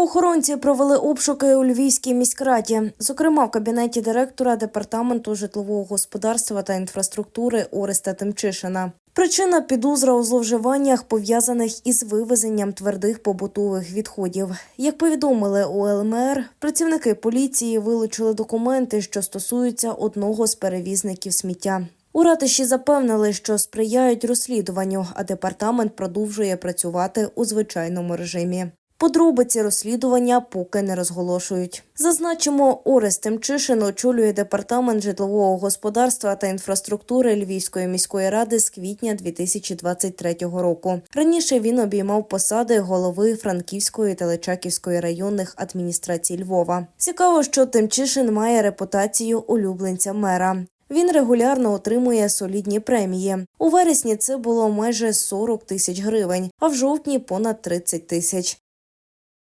Правоохоронці провели обшуки у Львівській міськраді, зокрема в кабінеті директора департаменту житлового господарства та інфраструктури Ореста Тимчишина. Причина підозра у зловживаннях пов'язаних із вивезенням твердих побутових відходів. Як повідомили у ЛМР, працівники поліції вилучили документи, що стосуються одного з перевізників сміття. У ратиші запевнили, що сприяють розслідуванню, а департамент продовжує працювати у звичайному режимі. Подробиці розслідування поки не розголошують. Зазначимо, Орест Тимчишин очолює департамент житлового господарства та інфраструктури Львівської міської ради з квітня 2023 року. Раніше він обіймав посади голови Франківської та Личаківської районних адміністрацій Львова. Цікаво, що Тимчишин має репутацію улюбленця мера. Він регулярно отримує солідні премії. У вересні це було майже 40 тисяч гривень, а в жовтні понад 30 тисяч.